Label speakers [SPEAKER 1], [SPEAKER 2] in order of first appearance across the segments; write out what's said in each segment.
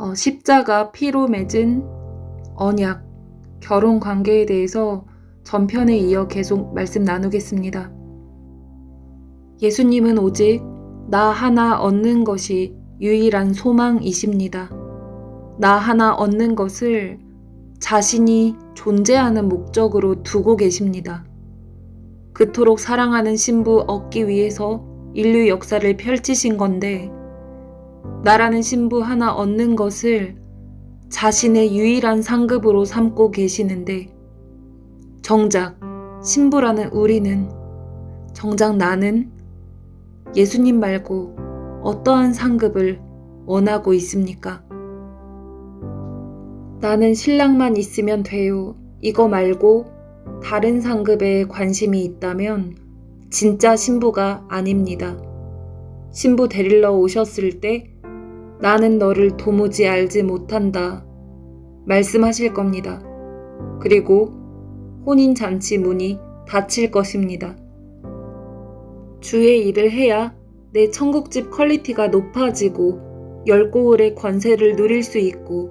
[SPEAKER 1] 어, 십자가 피로 맺은 언약, 결혼 관계에 대해서 전편에 이어 계속 말씀 나누겠습니다. 예수님은 오직 나 하나 얻는 것이 유일한 소망이십니다. 나 하나 얻는 것을 자신이 존재하는 목적으로 두고 계십니다. 그토록 사랑하는 신부 얻기 위해서 인류 역사를 펼치신 건데, 나라는 신부 하나 얻는 것을 자신의 유일한 상급으로 삼고 계시는데, 정작 신부라는 우리는, 정작 나는 예수님 말고 어떠한 상급을 원하고 있습니까? 나는 신랑만 있으면 돼요. 이거 말고 다른 상급에 관심이 있다면 진짜 신부가 아닙니다. 신부 데리러 오셨을 때 나는 너를 도무지 알지 못한다. 말씀하실 겁니다. 그리고 혼인 잔치 문이 닫힐 것입니다. 주의 일을 해야 내 천국집 퀄리티가 높아지고 열고울의 권세를 누릴 수 있고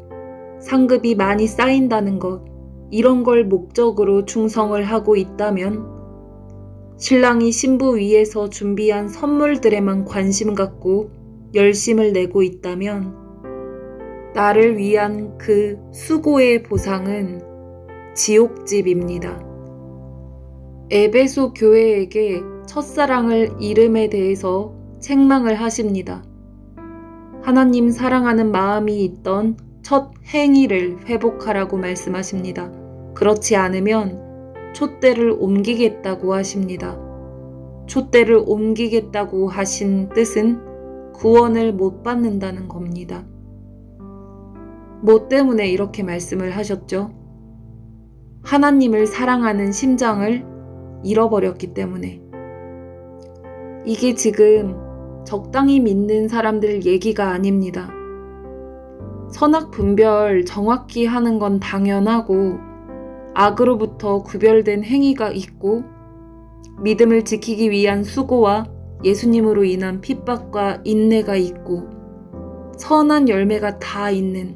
[SPEAKER 1] 상급이 많이 쌓인다는 것, 이런 걸 목적으로 충성을 하고 있다면 신랑이 신부 위에서 준비한 선물들에만 관심 갖고 열심을 내고 있다면 나를 위한 그 수고의 보상은 지옥집입니다. 에베소 교회에게 첫사랑을 이름에 대해서 책망을 하십니다. 하나님 사랑하는 마음이 있던 첫 행위를 회복하라고 말씀하십니다. 그렇지 않으면 촛대를 옮기겠다고 하십니다. 촛대를 옮기겠다고 하신 뜻은 구원을 못 받는다는 겁니다. 뭐 때문에 이렇게 말씀을 하셨죠? 하나님을 사랑하는 심장을 잃어버렸기 때문에. 이게 지금 적당히 믿는 사람들 얘기가 아닙니다. 선악 분별 정확히 하는 건 당연하고 악으로부터 구별된 행위가 있고 믿음을 지키기 위한 수고와 예수님으로 인한 핍박과 인내가 있고 선한 열매가 다 있는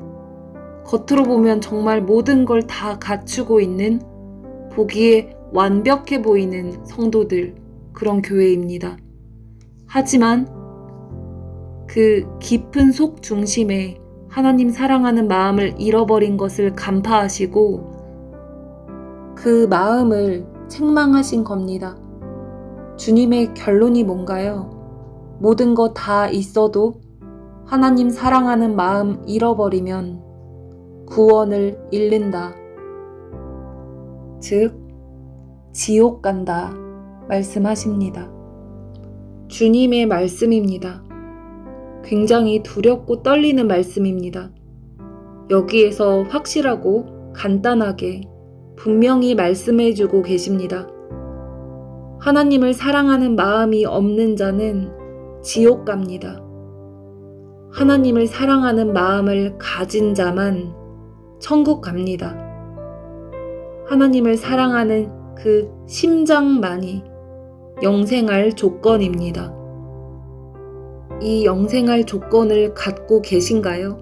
[SPEAKER 1] 겉으로 보면 정말 모든 걸 다 갖추고 있는 보기에 완벽해 보이는 성도들 그런 교회입니다. 하지만 그 깊은 속 중심에 하나님 사랑하는 마음을 잃어버린 것을 간파하시고 그 마음을 책망하신 겁니다. 주님의 결론이 뭔가요? 모든 거 다 있어도 하나님 사랑하는 마음 잃어버리면 구원을 잃는다. 즉, 지옥 간다. 말씀하십니다. 주님의 말씀입니다. 굉장히 두렵고 떨리는 말씀입니다. 여기에서 확실하고 간단하게 분명히 말씀해주고 계십니다. 하나님을 사랑하는 마음이 없는 자는 지옥 갑니다. 하나님을 사랑하는 마음을 가진 자만 천국 갑니다. 하나님을 사랑하는 그 심장만이 영생할 조건입니다. 이 영생할 조건을 갖고 계신가요?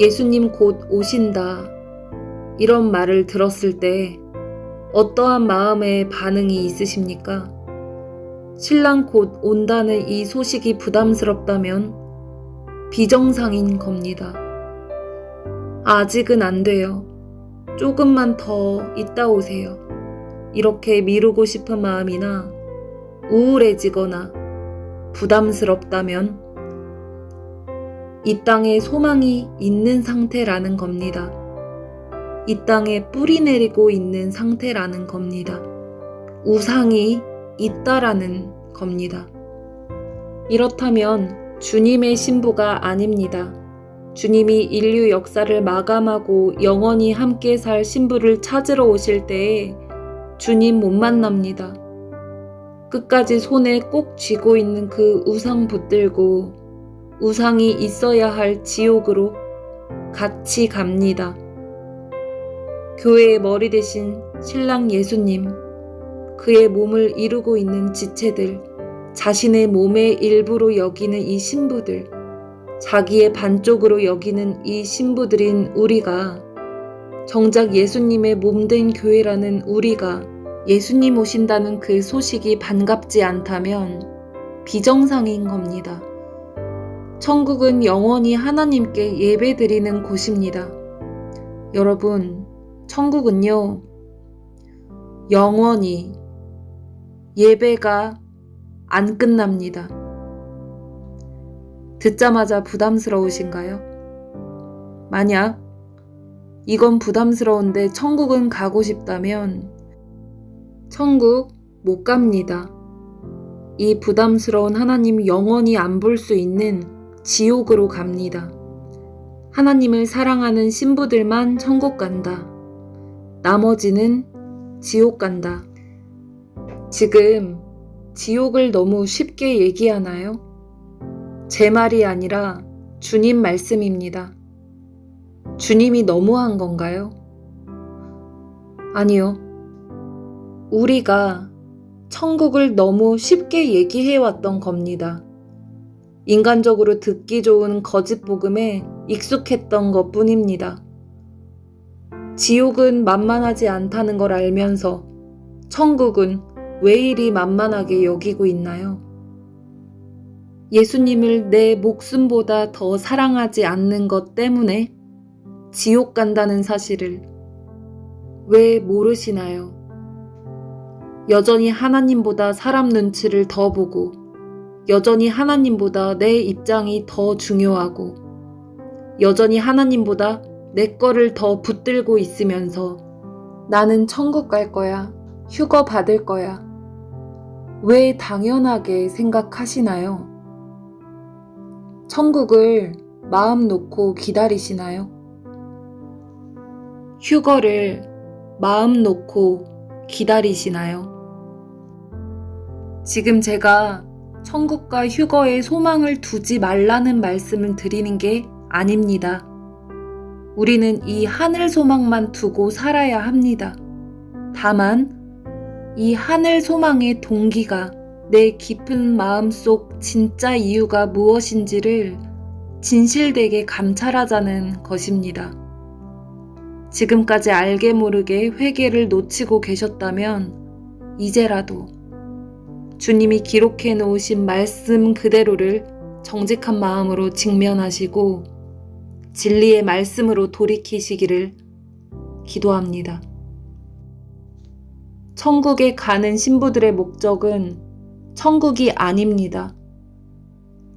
[SPEAKER 1] 예수님 곧 오신다. 이런 말을 들었을 때 어떠한 마음의 반응이 있으십니까? 신랑 곧 온다는 이 소식이 부담스럽다면 비정상인 겁니다. 아직은 안 돼요. 조금만 더 있다 오세요. 이렇게 미루고 싶은 마음이나 우울해지거나 부담스럽다면 이 땅에 소망이 있는 상태라는 겁니다. 이 땅에 뿌리 내리고 있는 상태라는 겁니다. 우상이 있다라는 겁니다. 이렇다면 주님의 신부가 아닙니다. 주님이 인류 역사를 마감하고 영원히 함께 살 신부를 찾으러 오실 때에 주님 못 만납니다. 끝까지 손에 꼭 쥐고 있는 그 우상 붙들고 우상이 있어야 할 지옥으로 같이 갑니다. 교회의 머리 대신 신랑 예수님, 그의 몸을 이루고 있는 지체들, 자신의 몸의 일부로 여기는 이 신부들, 자기의 반쪽으로 여기는 이 신부들인 우리가 정작 예수님의 몸된 교회라는 우리가 예수님 오신다는 그 소식이 반갑지 않다면 비정상인 겁니다. 천국은 영원히 하나님께 예배드리는 곳입니다. 여러분, 천국은요, 영원히 예배가 안 끝납니다. 듣자마자 부담스러우신가요? 만약 이건 부담스러운데 천국은 가고 싶다면 천국 못 갑니다. 이 부담스러운 하나님 영원히 안 볼 수 있는 지옥으로 갑니다. 하나님을 사랑하는 신부들만 천국 간다. 나머지는 지옥 간다. 지금 지옥을 너무 쉽게 얘기하나요? 제 말이 아니라 주님 말씀입니다. 주님이 너무한 건가요? 아니요. 우리가 천국을 너무 쉽게 얘기해왔던 겁니다. 인간적으로 듣기 좋은 거짓 복음에 익숙했던 것 뿐입니다. 지옥은 만만하지 않다는 걸 알면서 천국은 왜 이리 만만하게 여기고 있나요? 예수님을 내 목숨보다 더 사랑하지 않는 것 때문에 지옥 간다는 사실을 왜 모르시나요? 여전히 하나님보다 사람 눈치를 더 보고, 여전히 하나님보다 내 입장이 더 중요하고, 여전히 하나님보다 내 거를 더 붙들고 있으면서 나는 천국 갈 거야, 휴거 받을 거야. 왜 당연하게 생각하시나요? 천국을 마음 놓고 기다리시나요? 휴거를 마음 놓고 기다리시나요? 지금 제가 천국과 휴거에 소망을 두지 말라는 말씀을 드리는 게 아닙니다. 우리는 이 하늘 소망만 두고 살아야 합니다. 다만, 이 하늘 소망의 동기가 내 깊은 마음 속 진짜 이유가 무엇인지를 진실되게 감찰하자는 것입니다. 지금까지 알게 모르게 회개를 놓치고 계셨다면 이제라도 주님이 기록해 놓으신 말씀 그대로를 정직한 마음으로 직면하시고 진리의 말씀으로 돌이키시기를 기도합니다. 천국에 가는 신부들의 목적은 천국이 아닙니다.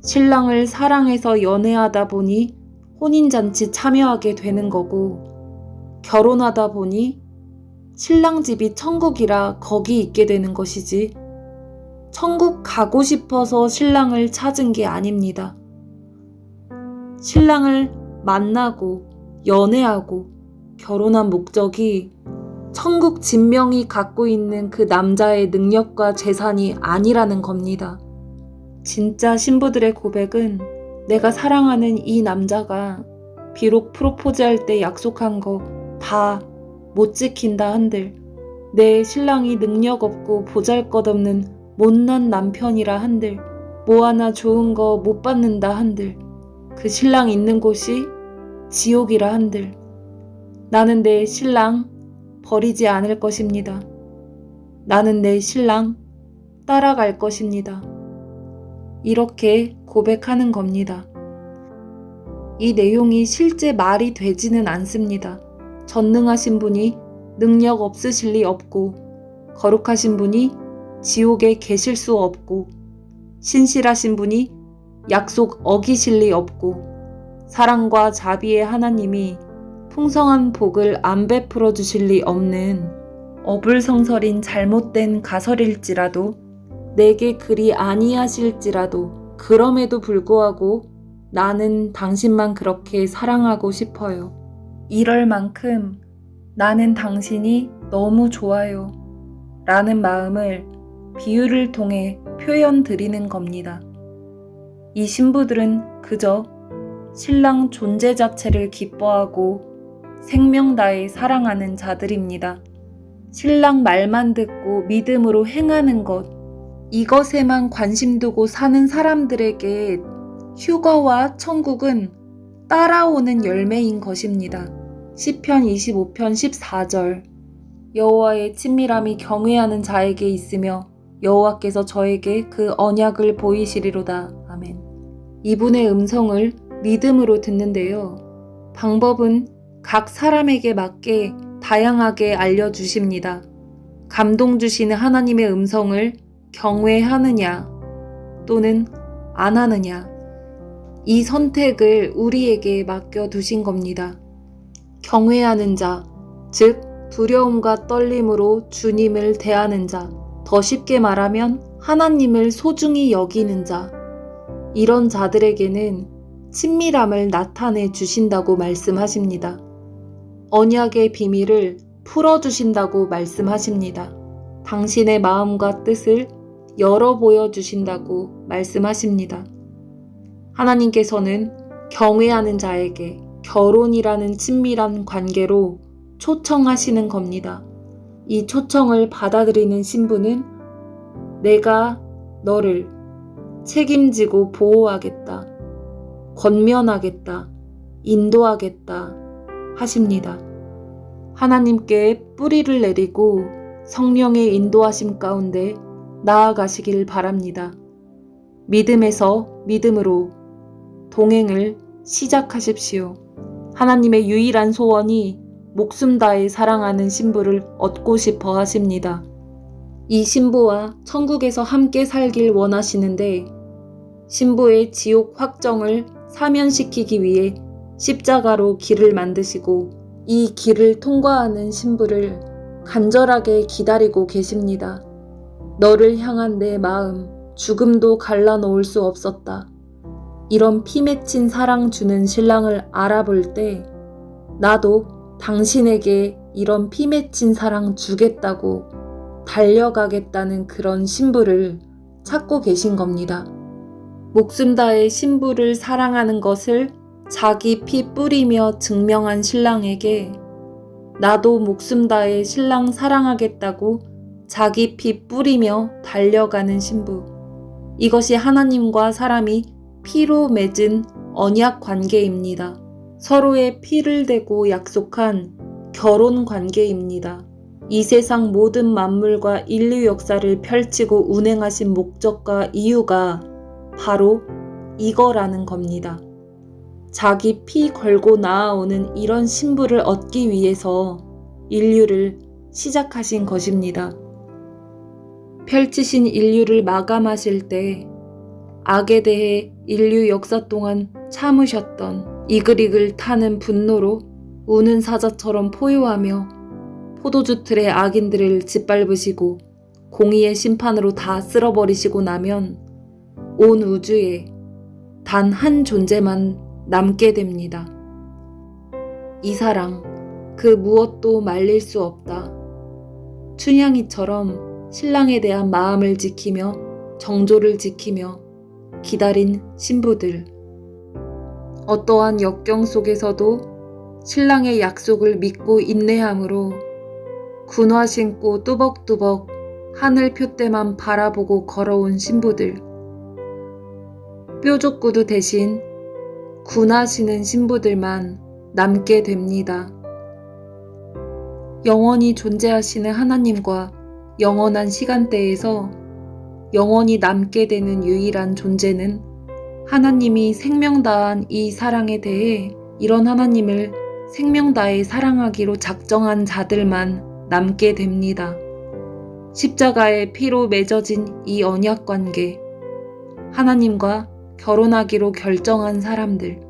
[SPEAKER 1] 신랑을 사랑해서 연애하다 보니 혼인잔치 참여하게 되는 거고, 결혼하다 보니 신랑 집이 천국이라 거기 있게 되는 것이지, 천국 가고 싶어서 신랑을 찾은 게 아닙니다. 신랑을 만나고 연애하고 결혼한 목적이 천국 진명이 갖고 있는 그 남자의 능력과 재산이 아니라는 겁니다. 진짜 신부들의 고백은 내가 사랑하는 이 남자가 비록 프로포즈할 때 약속한 거 다 못 지킨다 한들 내 신랑이 능력 없고 보잘 것 없는 못난 남편이라 한들 뭐 하나 좋은 거 못 받는다 한들 그 신랑 있는 곳이 지옥이라 한들 나는 내 신랑 버리지 않을 것입니다. 나는 내 신랑 따라갈 것입니다. 이렇게 고백하는 겁니다. 이 내용이 실제 말이 되지는 않습니다. 전능하신 분이 능력 없으실 리 없고, 거룩하신 분이 지옥에 계실 수 없고, 신실하신 분이 약속 어기실 리 없고, 사랑과 자비의 하나님이 풍성한 복을 안 베풀어 주실 리 없는 어불성설인 잘못된 가설일지라도 내게 그리 아니하실지라도 그럼에도 불구하고 나는 당신만 그렇게 사랑하고 싶어요. 이럴 만큼 나는 당신이 너무 좋아요. 라는 마음을 비유를 통해 표현 드리는 겁니다. 이 신부들은 그저 신랑 존재 자체를 기뻐하고 생명 다해 사랑하는 자들입니다. 신랑 말만 듣고 믿음으로 행하는 것, 이것에만 관심 두고 사는 사람들에게 휴거와 천국은 따라오는 열매인 것입니다. 시편 25편 14절 여호와의 친밀함이 경외하는 자에게 있으며 여호와께서 저에게 그 언약을 보이시리로다. 이분의 음성을 믿음으로 듣는데요. 방법은 각 사람에게 맞게 다양하게 알려주십니다. 감동 주시는 하나님의 음성을 경외하느냐 또는 안 하느냐. 이 선택을 우리에게 맡겨두신 겁니다. 경외하는 자, 즉, 두려움과 떨림으로 주님을 대하는 자, 더 쉽게 말하면 하나님을 소중히 여기는 자, 이런 자들에게는 친밀함을 나타내 주신다고 말씀하십니다. 언약의 비밀을 풀어주신다고 말씀하십니다. 당신의 마음과 뜻을 열어 보여주신다고 말씀하십니다. 하나님께서는 경외하는 자에게 결혼이라는 친밀한 관계로 초청하시는 겁니다. 이 초청을 받아들이는 신부는 내가 너를 책임지고 보호하겠다, 권면하겠다, 인도하겠다 하십니다. 하나님께 뿌리를 내리고 성령의 인도하심 가운데 나아가시길 바랍니다. 믿음에서 믿음으로 동행을 시작하십시오. 하나님의 유일한 소원이 목숨 다해 사랑하는 신부를 얻고 싶어 하십니다. 이 신부와 천국에서 함께 살길 원하시는데 신부의 지옥 확정을 사면시키기 위해 십자가로 길을 만드시고 이 길을 통과하는 신부를 간절하게 기다리고 계십니다. 너를 향한 내 마음, 죽음도 갈라놓을 수 없었다. 이런 피 맺힌 사랑 주는 신랑을 알아볼 때 나도 당신에게 이런 피 맺힌 사랑 주겠다고 달려가겠다는 그런 신부를 찾고 계신 겁니다. 목숨 다해 신부를 사랑하는 것을 자기 피 뿌리며 증명한 신랑에게 나도 목숨 다해 신랑 사랑하겠다고 자기 피 뿌리며 달려가는 신부. 이것이 하나님과 사람이 피로 맺은 언약 관계입니다. 서로의 피를 대고 약속한 결혼 관계입니다. 이 세상 모든 만물과 인류 역사를 펼치고 운행하신 목적과 이유가 바로 이거라는 겁니다. 자기 피 걸고 나아오는 이런 신부를 얻기 위해서 인류를 시작하신 것입니다. 펼치신 인류를 마감하실 때 악에 대해 인류 역사 동안 참으셨던 이글이글 타는 분노로 우는 사자처럼 포효하며 포도주 틀의 악인들을 짓밟으시고 공의의 심판으로 다 쓸어버리시고 나면 온 우주에 단 한 존재만 남게 됩니다. 이 사랑, 그 무엇도 말릴 수 없다. 춘향이처럼 신랑에 대한 마음을 지키며 정조를 지키며 기다린 신부들. 어떠한 역경 속에서도 신랑의 약속을 믿고 인내함으로 군화 신고 뚜벅뚜벅 하늘 표대만 바라보고 걸어온 신부들. 뾰족 구두 대신 군하시는 신부들만 남게 됩니다. 영원히 존재하시는 하나님과 영원한 시간대에서 영원히 남게 되는 유일한 존재는 하나님이 생명 다한 이 사랑에 대해 이런 하나님을 생명 다해 사랑하기로 작정한 자들만 남게 됩니다. 십자가의 피로 맺어진 이 언약 관계, 하나님과 결혼하기로 결정한 사람들,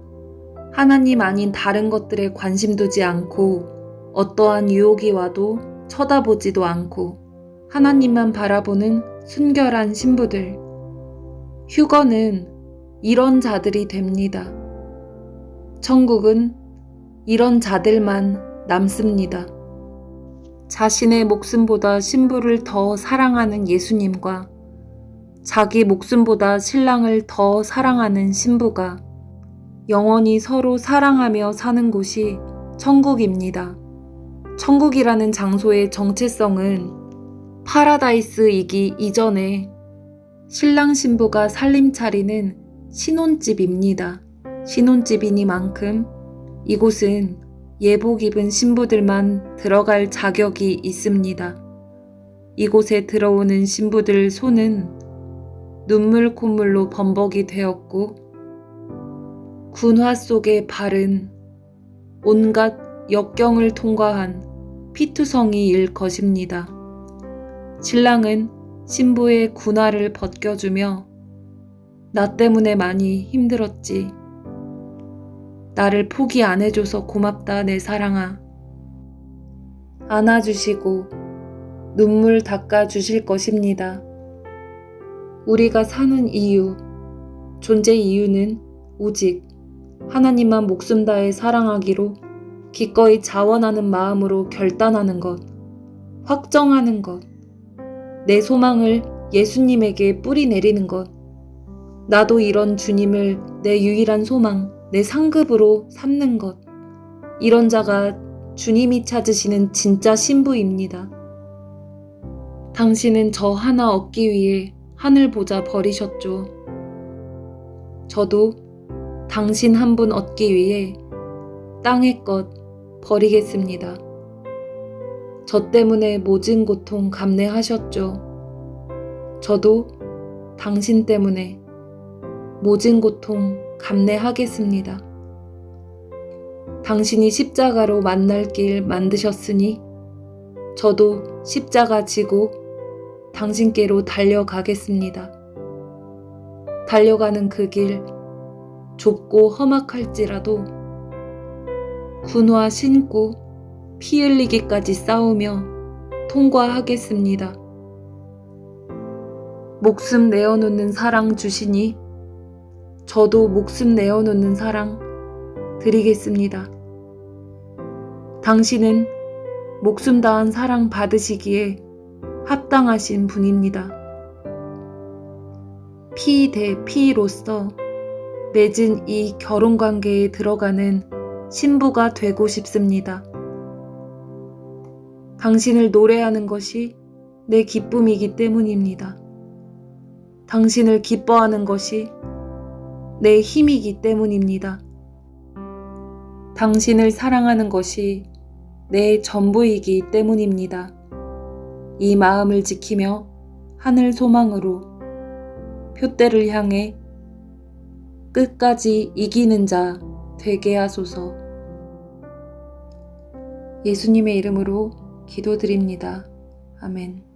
[SPEAKER 1] 하나님 아닌 다른 것들에 관심 두지 않고 어떠한 유혹이 와도 쳐다보지도 않고 하나님만 바라보는 순결한 신부들. 휴거는 이런 자들이 됩니다. 천국은 이런 자들만 남습니다. 자신의 목숨보다 신부를 더 사랑하는 예수님과 자기 목숨보다 신랑을 더 사랑하는 신부가 영원히 서로 사랑하며 사는 곳이 천국입니다. 천국이라는 장소의 정체성은 파라다이스이기 이전에 신랑 신부가 살림 차리는 신혼집입니다. 신혼집이니만큼 이곳은 예복 입은 신부들만 들어갈 자격이 있습니다. 이곳에 들어오는 신부들 손은 눈물 콧물로 범벅이 되었고 군화 속의 발은 온갖 역경을 통과한 피투성이일 것입니다. 신랑은 신부의 군화를 벗겨주며 나 때문에 많이 힘들었지. 나를 포기 안 해줘서 고맙다, 내 사랑아. 안아주시고 눈물 닦아주실 것입니다. 우리가 사는 이유, 존재 이유는 오직 하나님만 목숨 다해 사랑하기로 기꺼이 자원하는 마음으로 결단하는 것, 확정하는 것, 내 소망을 예수님에게 뿌리 내리는 것, 나도 이런 주님을 내 유일한 소망, 내 상급으로 삼는 것, 이런 자가 주님이 찾으시는 진짜 신부입니다. 당신은 저 하나 얻기 위해 하늘 보자 버리셨죠. 저도 당신 한 분 얻기 위해 땅의 것 버리겠습니다. 저 때문에 모진 고통 감내하셨죠. 저도 당신 때문에 모진 고통 감내하겠습니다. 당신이 십자가로 만날 길 만드셨으니 저도 십자가 지고 당신께로 달려가겠습니다. 달려가는 그 길 좁고 험악할지라도 군화 신고 피 흘리기까지 싸우며 통과하겠습니다. 목숨 내어놓는 사랑 주시니 저도 목숨 내어놓는 사랑 드리겠습니다. 당신은 목숨 다한 사랑 받으시기에 합당하신 분입니다. 피 대 피로서 맺은 이 결혼 관계에 들어가는 신부가 되고 싶습니다. 당신을 노래하는 것이 내 기쁨이기 때문입니다. 당신을 기뻐하는 것이 내 힘이기 때문입니다. 당신을 사랑하는 것이 내 전부이기 때문입니다. 이 마음을 지키며 하늘 소망으로 표대를 향해 끝까지 이기는 자 되게 하소서. 예수님의 이름으로 기도드립니다. 아멘.